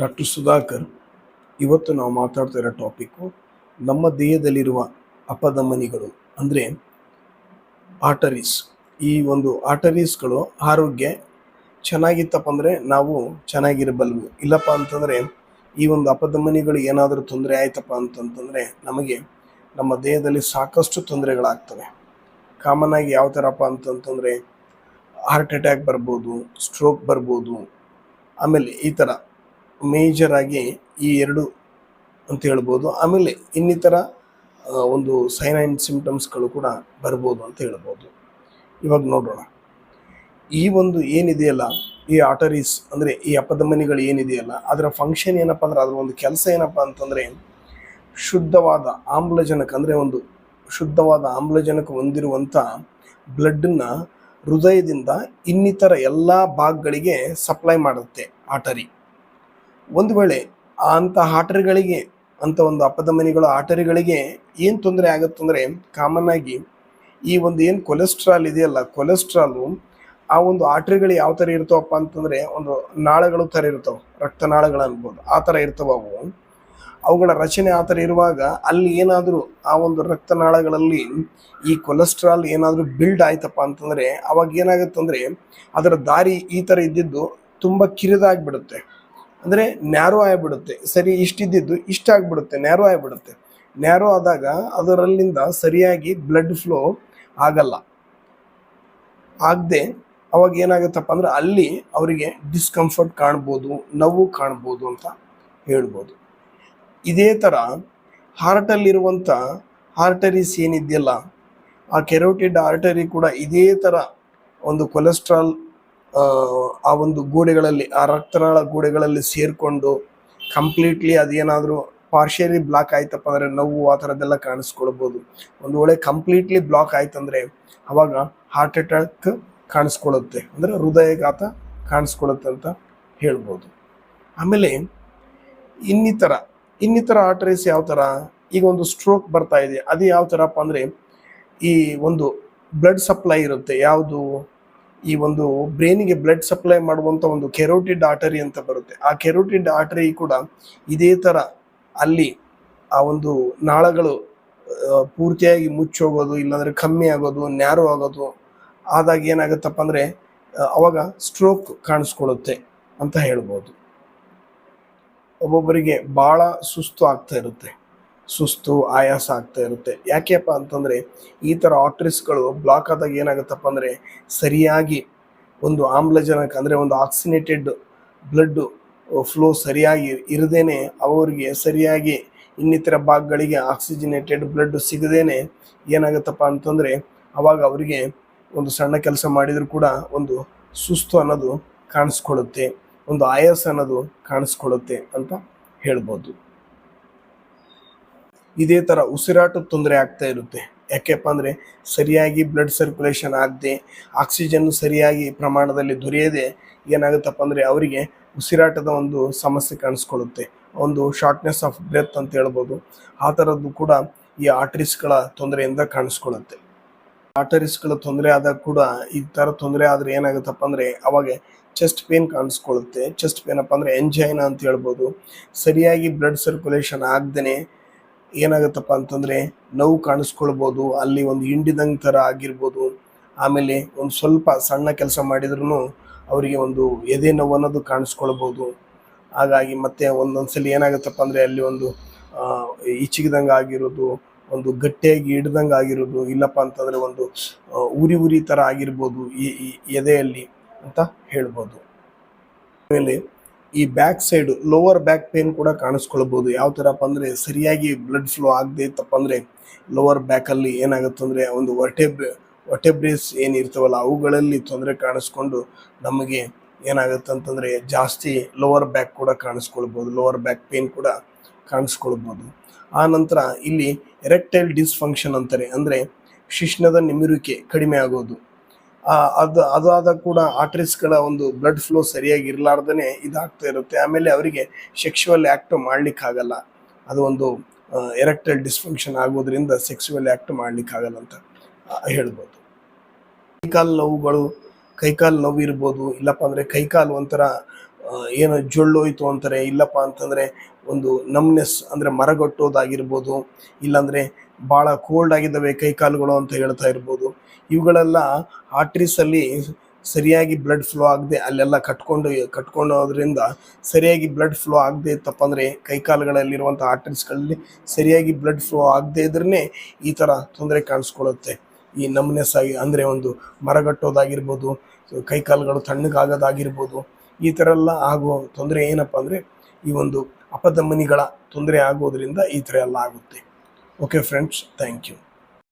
Doctor Sudhakar, ಇವತ್ತು ನಾವು ಮಾತಾಡ್ತಾ ಇರೋ ಟಾಪಿಕ್ಕು ನಮ್ಮ ದೇಹದಲ್ಲಿರುವ ಅಪಧಮನಿಗಳು, ಅಂದರೆ ಆಟರೀಸ್ ಈ ಒಂದು ಆಟರೀಸ್ಗಳು ಆರೋಗ್ಯ ಚೆನ್ನಾಗಿತ್ತಪ್ಪ ಅಂದರೆ ನಾವು ಚೆನ್ನಾಗಿರಬಲ್ವು. ಇಲ್ಲಪ್ಪ ಅಂತಂದರೆ ಈ ಒಂದು ಅಪಧಮನಿಗಳು ಏನಾದರೂ ತೊಂದರೆ ಆಯ್ತಪ್ಪ ಅಂತಂತಂದರೆ ನಮಗೆ ನಮ್ಮ ದೇಹದಲ್ಲಿ ಸಾಕಷ್ಟು ತೊಂದರೆಗಳಾಗ್ತವೆ. ಕಾಮನ್ ಆಗಿ ಯಾವ ಥರಪ್ಪ ಅಂತಂತಂದರೆ ಹಾರ್ಟ್ ಅಟ್ಯಾಕ್ ಬರ್ಬೋದು ಸ್ಟ್ರೋಕ್ ಬರ್ಬೋದು, ಆಮೇಲೆ ಈ ಥರ ಮೇಜರ್ ಆಗಿ ಈ ಎರಡು ಅಂತ ಹೇಳ್ಬೋದು. ಆಮೇಲೆ ಇನ್ನಿತರ ಒಂದು ಸೈನ್ ಆ್ಯಂಡ್ ಸಿಂಪ್ಟಮ್ಸ್ಗಳು ಕೂಡ ಬರ್ಬೋದು ಅಂತ ಹೇಳ್ಬೋದು. ಇವಾಗ ನೋಡೋಣ. ಈ ಒಂದು ಏನಿದೆಯಲ್ಲ, ಈ ಆಟರೀಸ್ ಅಂದರೆ ಈ ಅಪಧಮನಿಗಳು ಏನಿದೆಯಲ್ಲ, ಅದರ ಫಂಕ್ಷನ್ ಏನಪ್ಪ ಅಂದ್ರೆ ಅದರ ಒಂದು ಕೆಲಸ ಏನಪ್ಪ ಅಂತಂದರೆ, ಶುದ್ಧವಾದ ಆಮ್ಲಜನಕ, ಅಂದರೆ ಒಂದು ಶುದ್ಧವಾದ ಆಮ್ಲಜನಕ ಹೊಂದಿರುವಂಥ ಬ್ಲಡ್ಡನ್ನು ಹೃದಯದಿಂದ ಇನ್ನಿತರ ಎಲ್ಲ ಭಾಗಗಳಿಗೆ ಸಪ್ಲೈ ಮಾಡುತ್ತೆ ಆಟರಿ ಒಂದು ವೇಳೆ ಅಂಥ ಹಾಟರಿಗಳಿಗೆ, ಅಂಥ ಒಂದು ಅಪಧಮನಿಗಳು ಆಟರಿಗಳಿಗೆ ಏನು ತೊಂದರೆ ಆಗುತ್ತಂದರೆ ಕಾಮನ್ ಆಗಿ ಈ ಒಂದು ಏನು ಕೊಲೆಸ್ಟ್ರಾಲ್ ಇದೆಯಲ್ಲ ಕೊಲೆಸ್ಟ್ರಾಲು ಆ ಒಂದು ಆಟರಿಗಳು ಯಾವ ಥರ ಇರ್ತಾವಪ್ಪ ಅಂತಂದರೆ ಒಂದು ನಾಳಗಳು ಥರ ಇರ್ತಾವೆ, ರಕ್ತನಾಳಗಳು ಅನ್ಬೋದು, ಆ ಥರ ಇರ್ತವೆ ಅವು. ಅವುಗಳ ರಚನೆ ಆ ಥರ ಇರುವಾಗ ಅಲ್ಲಿ ಏನಾದರೂ ಆ ಒಂದು ರಕ್ತನಾಳಗಳಲ್ಲಿ ಈ ಕೊಲೆಸ್ಟ್ರಾಲ್ ಏನಾದರೂ ಬಿಲ್ಡ್ ಆಯ್ತಪ್ಪ ಅಂತಂದರೆ ಅವಾಗ ಏನಾಗುತ್ತಂದರೆ ಅದರ ದಾರಿ ಈ ಥರ ಇದ್ದಿದ್ದು ತುಂಬ ಕಿರಿದಾಗ್ಬಿಡುತ್ತೆ. ಅಂದರೆ ನ್ಯಾರೋ ಆಗಿಬಿಡುತ್ತೆ. ಸರಿ, ಇಷ್ಟಿದ್ದಿದ್ದು ಇಷ್ಟ ಆಗಿಬಿಡುತ್ತೆ ನ್ಯಾರೋ ಆಗಿಬಿಡುತ್ತೆ. ನ್ಯಾರೋ ಆದಾಗ ಅದರಲ್ಲಿಂದ ಸರಿಯಾಗಿ ಬ್ಲಡ್ ಫ್ಲೋ ಆಗಲ್ಲ. ಆಗದೆ ಅವಾಗ ಏನಾಗುತ್ತಪ್ಪ ಅಂದ್ರೆ ಅಲ್ಲಿ ಅವರಿಗೆ ಡಿಸ್ಕಂಫರ್ಟ್ ಕಾಣ್ಬೋದು, ನೋವು ಕಾಣ್ಬೋದು ಅಂತ ಹೇಳ್ಬೋದು. ಇದೇ ಥರ ಹಾರ್ಟಲ್ಲಿರುವಂಥ ಹಾರ್ಟರೀಸ್ ಏನಿದೆಯಲ್ಲ, ಆ ಕೆರೋಟಿಡ್ ಆರ್ಟರಿ ಕೂಡ ಇದೇ ಥರ ಒಂದು ಕೊಲೆಸ್ಟ್ರಾಲ್ ಆ ಒಂದು ಗೋಡೆಗಳಲ್ಲಿ, ಆ ರಕ್ತನಾಳ ಗೋಡೆಗಳಲ್ಲಿ ಸೇರಿಕೊಂಡು ಕಂಪ್ಲೀಟ್ಲಿ ಅದೇನಾದರೂ ಪಾರ್ಷಿಯಲಿ ಬ್ಲಾಕ್ ಆಯ್ತಪ್ಪ ಅಂದರೆ ನೋವು ಆ ಥರದ್ದೆಲ್ಲ ಕಾಣಿಸ್ಕೊಳ್ಬೋದು. ಒಂದು ವೇಳೆ ಕಂಪ್ಲೀಟ್ಲಿ ಬ್ಲಾಕ್ ಆಯ್ತಂದರೆ ಅವಾಗ ಹಾರ್ಟ್ ಅಟ್ಯಾಕ್ ಕಾಣಿಸ್ಕೊಳ್ಳುತ್ತೆ ಅಂದರೆ ಹೃದಯಘಾತ ಕಾಣಿಸ್ಕೊಳ್ಳುತ್ತೆ ಅಂತ ಹೇಳ್ಬೋದು. ಆಮೇಲೆ ಇನ್ನಿತರ ಇನ್ನಿತರ ಆರ್ಟರೀಸ್ ಯಾವ ಥರ? ಈಗ ಒಂದು ಸ್ಟ್ರೋಕ್ ಬರ್ತಾ ಇದೆ. ಅದು ಯಾವ ಥರಪ್ಪ ಅಂದರೆ ಈ ಒಂದು ಬ್ಲಡ್ ಸಪ್ಲೈ ಇರುತ್ತೆ. ಯಾವುದು? ಈ ಒಂದು ಬ್ರೈನಿಗೆ ಬ್ಲಡ್ ಸಪ್ಲೈ ಮಾಡುವಂಥ ಒಂದು ಕೆರೋಟಿಡ್ ಆರ್ಟರಿ ಅಂತ ಬರುತ್ತೆ. ಆ ಕೆರೋಟಿಡ್ ಆರ್ಟರಿ ಕೂಡ ಇದೇ ಥರ ಅಲ್ಲಿ ಆ ಒಂದು ನಾಳಗಳು ಪೂರ್ತಿಯಾಗಿ ಮುಚ್ಚೋಗೋದು, ಇಲ್ಲಾಂದರೆ ಕಮ್ಮಿ ಆಗೋದು ನ್ಯಾರೋ ಆಗೋದು, ಆದಾಗ ಏನಾಗುತ್ತಪ್ಪ ಅಂದರೆ ಅವಾಗ ಸ್ಟ್ರೋಕ್ ಕಾಣಿಸ್ಕೊಳ್ಳುತ್ತೆ ಅಂತ ಹೇಳ್ಬೋದು. ಒಬ್ಬೊಬ್ಬರಿಗೆ ಭಾಳ ಸುಸ್ತು ಆಗ್ತಾ ಇರುತ್ತೆ. ಸುಸ್ತು, ಆಯಾಸ ಆಗ್ತಾ ಇರುತ್ತೆ. ಯಾಕೆಪ್ಪ ಅಂತಂದರೆ, ಈ ಥರ ಆಟ್ರಿಸ್ಗಳು ಬ್ಲಾಕ್ ಆದಾಗ ಏನಾಗುತ್ತಪ್ಪ ಅಂದರೆ, ಸರಿಯಾಗಿ ಒಂದು ಆಮ್ಲಜನಕ, ಅಂದರೆ ಒಂದು ಆಕ್ಸಿನೇಟೆಡ್ ಬ್ಲಡ್ಡು ಫ್ಲೋ ಸರಿಯಾಗಿ ಇರದೇನೆ, ಅವರಿಗೆ ಸರಿಯಾಗಿ ಇನ್ನಿತರ ಭಾಗಗಳಿಗೆ ಆಕ್ಸಿಜನೇಟೆಡ್ ಬ್ಲಡ್ ಸಿಗದೇನೆ ಏನಾಗುತ್ತಪ್ಪ ಅಂತಂದರೆ, ಅವಾಗ ಅವರಿಗೆ ಒಂದು ಸಣ್ಣ ಕೆಲಸ ಮಾಡಿದರೂ ಕೂಡ ಒಂದು ಸುಸ್ತು ಅನ್ನೋದು ಕಾಣಿಸ್ಕೊಳ್ಳುತ್ತೆ. ಒಂದು ಆಯಾಸ ಅನ್ನೋದು ಕಾಣಿಸ್ಕೊಳ್ಳುತ್ತೆ ಅಂತ ಹೇಳ್ಬೋದು. ಇದೇ ಥರ ಉಸಿರಾಟ ತೊಂದರೆ ಆಗ್ತಾ ಇರುತ್ತೆ. ಯಾಕೆಪ್ಪ ಅಂದರೆ ಸರಿಯಾಗಿ ಬ್ಲಡ್ ಸರ್ಕ್ಯುಲೇಷನ್ ಆಗದೆ ಆಕ್ಸಿಜನ್ ಸರಿಯಾಗಿ ಪ್ರಮಾಣದಲ್ಲಿ ದೊರೆಯದೆ ಏನಾಗುತ್ತಪ್ಪ ಅಂದರೆ ಅವರಿಗೆ ಉಸಿರಾಟದ ಒಂದು ಸಮಸ್ಯೆ ಕಾಣಿಸ್ಕೊಳ್ಳುತ್ತೆ. ಒಂದು ಶಾರ್ಟ್ನೆಸ್ ಆಫ್ ಬ್ರೆತ್ ಅಂತ ಹೇಳ್ಬೋದು. ಆ ಥರದ್ದು ಕೂಡ ಈ ಆರ್ಟರೀಸ್ಗಳ ತೊಂದರೆಯಿಂದ ಕಾಣಿಸ್ಕೊಳ್ಳುತ್ತೆ. ಆರ್ಟರೀಸ್ಗಳ ತೊಂದರೆ ಆದಾಗ ಕೂಡ ಈ ಥರ ತೊಂದರೆ ಆದರೆ ಏನಾಗುತ್ತಪ್ಪ ಅಂದರೆ ಅವಾಗ ಚೆಸ್ಟ್ ಪೇನ್ ಕಾಣಿಸ್ಕೊಳ್ಳುತ್ತೆ. ಚೆಸ್ಟ್ ಪೇನಪ್ಪ ಅಂದರೆ ಎಂಜೈನಾ ಅಂತ ಹೇಳ್ಬೋದು. ಸರಿಯಾಗಿ ಬ್ಲಡ್ ಸರ್ಕ್ಯುಲೇಷನ್ ಆಗದೇ ಏನಾಗುತ್ತಪ್ಪ ಅಂತಂದರೆ ನೋವು ಕಾಣಿಸ್ಕೊಳ್ಬೋದು, ಅಲ್ಲಿ ಒಂದು ಹಿಂಡಿದಂಗೆ ಥರ ಆಗಿರ್ಬೋದು, ಆಮೇಲೆ ಒಂದು ಸ್ವಲ್ಪ ಸಣ್ಣ ಕೆಲಸ ಮಾಡಿದ್ರೂ ಅವರಿಗೆ ಒಂದು ಎದೆ ನೋವು ಅನ್ನೋದು ಕಾಣಿಸ್ಕೊಳ್ಬೋದು. ಹಾಗಾಗಿ ಮತ್ತೆ ಒಂದೊಂದ್ಸಲಿ ಏನಾಗುತ್ತಪ್ಪ ಅಂದರೆ ಅಲ್ಲಿ ಒಂದು ಈಚಿಗಿದಂಗೆ ಆಗಿರೋದು, ಒಂದು ಗಟ್ಟಿಯಾಗಿ ಹಿಡ್ದಂಗೆ ಆಗಿರೋದು, ಇಲ್ಲಪ್ಪ ಅಂತಂದರೆ ಒಂದು ಉರಿ ಉರಿ ಥರ ಆಗಿರ್ಬೋದು ಈ ಎದೆಯಲ್ಲಿ ಅಂತ ಹೇಳ್ಬೋದು. ಆಮೇಲೆ ಈ back side lower back pain ಕೂಡ ಕಾಣಿಸ್ಕೊಳ್ಬೋದು. ಯಾವ ಥರಪ್ಪ ಅಂದರೆ ಸರಿಯಾಗಿ ಬ್ಲಡ್ ಫ್ಲೋ ಆಗದೆ ಇತ್ತಪ್ಪ ಅಂದರೆ ಲೋವರ್ ಬ್ಯಾಕಲ್ಲಿ ಏನಾಗುತ್ತೆ ಅಂದರೆ ಒಂದು ವರ್ಟೆಬ್ರೆ ವರ್ಟೆಬ್ರೇಸ್ ಏನಿರ್ತವಲ್ಲ ಅವುಗಳಲ್ಲಿ ತೊಂದರೆ ಕಾಣಿಸ್ಕೊಂಡು ನಮಗೆ ಏನಾಗುತ್ತೆ ಅಂತಂದರೆ ಜಾಸ್ತಿ ಲೋವರ್ ಬ್ಯಾಕ್ ಕೂಡ ಕಾಣಿಸ್ಕೊಳ್ಬೋದು. ಲೋವರ್ ಬ್ಯಾಕ್ ಪೇನ್ ಕೂಡ ಕಾಣಿಸ್ಕೊಳ್ಬೋದು. ಆ ನಂತರ ಇಲ್ಲಿ ಎರೆಕ್ಟೈಲ್ ಡಿಸ್ಫಂಕ್ಷನ್ ಅಂತಾರೆ. ಅಂದರೆ ಶಿಶ್ನದ ನಿಮಿರುವಿಕೆ ಕಡಿಮೆ ಆಗೋದು. ಅದು, ಅದಾದ ಕೂಡ ಆರ್ಟ್ರಿಸ್ಗಳ ಒಂದು ಬ್ಲಡ್ ಫ್ಲೋ ಸರಿಯಾಗಿ ಇರಲಾರ್ದೇ ಇದಾಗ್ತಾ ಇರುತ್ತೆ. ಆಮೇಲೆ ಅವರಿಗೆ ಸೆಕ್ಷುವಲ್ ಆ್ಯಕ್ಟ್ ಮಾಡಲಿಕ್ಕಾಗಲ್ಲ. ಅದು ಒಂದು ಎರೆಕ್ಟೈಲ್ ಡಿಸ್ಫಂಕ್ಷನ್ ಆಗೋದ್ರಿಂದ ಸೆಕ್ಸುವಲ್ ಆ್ಯಕ್ಟ್ ಮಾಡಲಿಕ್ಕಾಗಲ್ಲ ಅಂತ ಹೇಳ್ಬೋದು. ಕೈಕಾಲು ನೋವುಗಳು, ಕೈಕಾಲು ನೋವು ಇರ್ಬೋದು ಇಲ್ಲಪ್ಪ ಅಂದರೆ ಕೈಕಾಲು ಒಂಥರ ಏನು ಜೊಳ್ಳೋಯ್ತು ಅಂತಾರೆ, ಇಲ್ಲಪ್ಪ ಅಂತಂದರೆ ಒಂದು ನಮ್ನೆಸ್ ಅಂದರೆ ಮರಗಟ್ಟೋದಾಗಿರ್ಬೋದು, ಇಲ್ಲಾಂದರೆ ಭಾಳ ಕೋಲ್ಡ್ ಆಗಿದ್ದಾವೆ ಕೈಕಾಲುಗಳು ಅಂತ ಹೇಳ್ತಾ ಇರ್ಬೋದು. ಇವುಗಳೆಲ್ಲ ಆರ್ಟ್ರೀಸಲ್ಲಿ ಸರಿಯಾಗಿ ಬ್ಲಡ್ ಫ್ಲೋ ಆಗದೆ ಅಲ್ಲೆಲ್ಲ ಕಟ್ಕೊಂಡು, ಕಟ್ಕೊಂಡೋದ್ರಿಂದ ಸರಿಯಾಗಿ ಬ್ಲಡ್ ಫ್ಲೋ ಆಗದೆ ಇತ್ತಪ್ಪ ಅಂದರೆ ಕೈಕಾಲುಗಳಲ್ಲಿರುವಂಥ ಆರ್ಟರೀಸ್ಗಳಲ್ಲಿ ಸರಿಯಾಗಿ ಬ್ಲಡ್ ಫ್ಲೋ ಆಗದೆ ಇದ್ರೇ ಈ ಥರ ತೊಂದರೆ ಕಾಣಿಸ್ಕೊಳ್ಳುತ್ತೆ. ಈ ನಮ್ನೆಸ್ ಆಗಿ ಅಂದರೆ ಒಂದು ಮರಗಟ್ಟೋದಾಗಿರ್ಬೋದು ಕೈಕಾಲುಗಳು ತಣ್ಣಗಾಗೋದಾಗಿರ್ಬೋದು ಈ ಥರ ಎಲ್ಲ ಆಗುವ ತೊಂದರೆ ಏನಪ್ಪ ಅಂದರೆ, ಈ ಒಂದು ಅಪಧಮನಿಗಳ ತೊಂದರೆ ಆಗೋದರಿಂದ ಈ ಥರ ಎಲ್ಲ ಆಗುತ್ತೆ. Okay friends thank you